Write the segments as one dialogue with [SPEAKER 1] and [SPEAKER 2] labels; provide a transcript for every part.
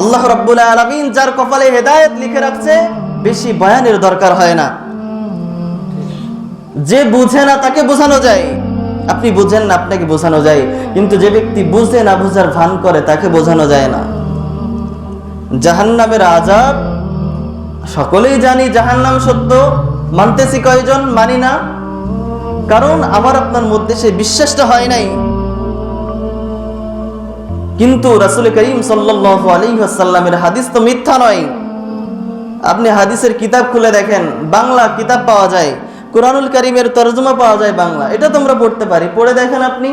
[SPEAKER 1] আল্লাহ রাব্বুল আলামিন যার কপালে হেদায়েত লিখে রাখছে, বেশি বয়ানের দরকার হয় না। যে বুঝে না তাকে বোঝানো যায়। আপনি বুঝেন না আপনাকে বোঝানো যায়, কিন্তু যে ব্যক্তি বুঝে না বুঝার ভান করে তাকে বোঝানো যায় না। জাহান্নামের আজাব সকলেই জানি জাহান্নাম সত্য, মানতেছি কয়জন মানি না, কারণ আমার আপনার মধ্যে সেই বিশ্বাসটা হয় নাই। কিন্তু রাসুল করিম সাল্লাল্লাহু আলাইহি ওয়াসাল্লামের হাদিস তো মিথ্যা নয়। আপনি হাদিসের কিতাব খুলে দেখেন, বাংলা কিতাব পাওয়া যায়, কোরআনুল করিমের তরজমা পাওয়া যায় বাংলা। এটা তোমরা পড়তে পারি। পড়ে দেখেন আপনি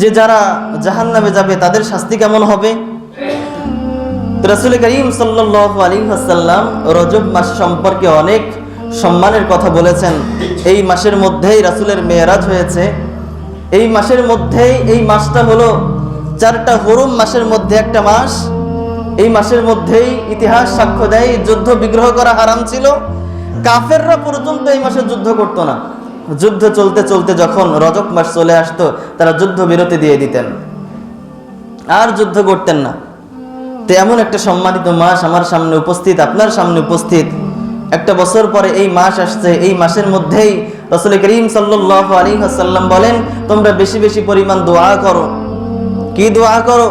[SPEAKER 1] যে যারা জাহান্নামে যাবে, তাদের শাস্তি কেমন হবে? রাসুল করিম সাল্লাল্লাহু আলাইহি ওয়াসাল্লাম রজব মাস সম্পর্কে অনেক সম্মানের কথা বলেছেন। এই মাসের মধ্যেই রাসুলের মেয়েরাজ হয়েছে। এই মাসের মধ্যেই, এই মাসটা হলো চারটা হরুম মাসের মধ্যে একটা মাস। এই মাসের মধ্যেই ইতিহাস সাক্ষ্য দেয়, যুদ্ধ বিগ্রহ করা হারাম ছিল। কাফেররা পর্যন্ত এই মাসে যুদ্ধ করতো না। যুদ্ধ চলতে চলতে যখন রজক মাস চলে আসতো, তারা যুদ্ধ বিরতি দিয়ে দিতেন। আর যুদ্ধ করতেন না। তো এমন একটা সম্মানিত মাস আমার সামনে উপস্থিত, আপনার সামনে উপস্থিত। একটা বছর পরে এই মাস আসছে, এই মাসের মধ্যেই রসুল করিম সাল্লাল্লাহু আলাইহি ওয়াসাল্লাম বলেন, তোমরা বেশি বেশি পরিমাণ দোয়া করো। কি দোয়া করো?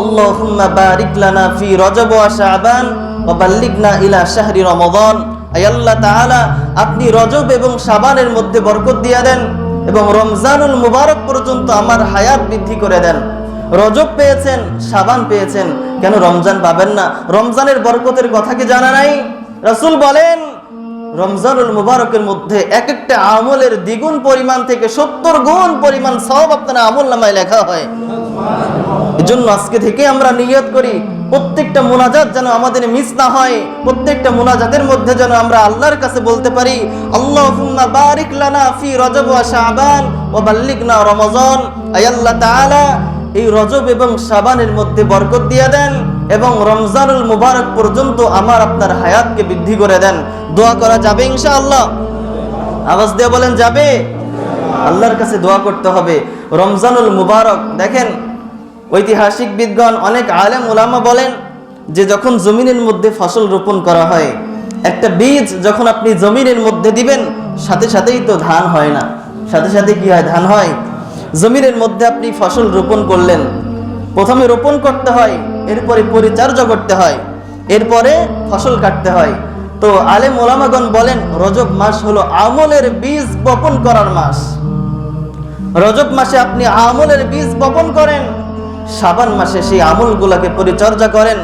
[SPEAKER 1] আল্লাহুম্মা বারিক লানা ফি রজব ওয়া শাবান ওয়া বাল্লিগনা ইলা শাহরি রমাদান। আয় আল্লাহ তাআলা, আপনি রজব এবং শাবানের মধ্যে বরকত দিয়ে দেন এবং রমজানুল মুবারক পর্যন্ত আমার হায়াত বৃদ্ধি করে দেন। রজব পেয়েছেন সাবান পেয়েছেন। কেন রমজান পাবেন না? রমজানের বরকতের কথা কি জানা নাই? রাসূল বলেন, রমজানুল মুবারকের মধ্যে এক একটা আমলের দ্বিগুণ পরিমাণ থেকে সত্তর গুণ পরিমাণ সব আপনার আমল নামায় লেখা হয়। এজন্য আজকে থেকে আমরা নিয়ত করি, প্রত্যেকটা মোনাজাত যেন আমাদের মিস না হয়, প্রত্যেকটা মোনাজাতের মধ্যে যেন আমরা আল্লাহর কাছে বলতে পারি, আল্লাহুম্মা বারিক লানা ফি রজব ওয়া শাবান ওয়া বাল্লিগনা রমাজান। আয় আল্লাহ তাআলা এই রজব এবং সাবানের মধ্যে বরকত দিয়ে দেন এবং রমজানুল মুবারক পর্যন্ত আমার আপনার হায়াতকে বৃদ্ধি করে দেন। দোয়া করা যাবে ইনশাআল্লাহ? আওয়াজ দিয়ে বলেন, যাবে। আল্লাহর কাছে দোয়া করতে হবে। রমজানুল মুবারক, দেখেন ঐতিহাসিক বিদগণ অনেক আলেম ওলামা বলেন যে যখন জমিনের মধ্যে ফসল রোপণ করা হয়, একটা বীজ যখন আপনি জমিনের মধ্যে দিবেন, সাথে সাথেই তো ধান হয় না। সাথে সাথে কি হয়? ধান হয়। জমিনের মধ্যে আপনি ফসল রোপণ করলেন। প্রথমে রোপণ করতে হয়, এরপরে পরিচর্যা করতে হয়, এরপরে ফসল কাটতে হয়। তো আলে ওলামাগণ বলেন, রজব মাস হলো আমলের বীজ বপন করার মাস। রজব মাসে আপনি আমলের বীজ বপন করেন, সাবান মাসে সেই আমলগুলোকে পরিচর্যা করেন,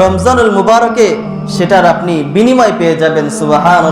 [SPEAKER 1] রমজানুল মুবারকে সেটার আপনি বিনিময় পেয়ে যাবেন সুবাহান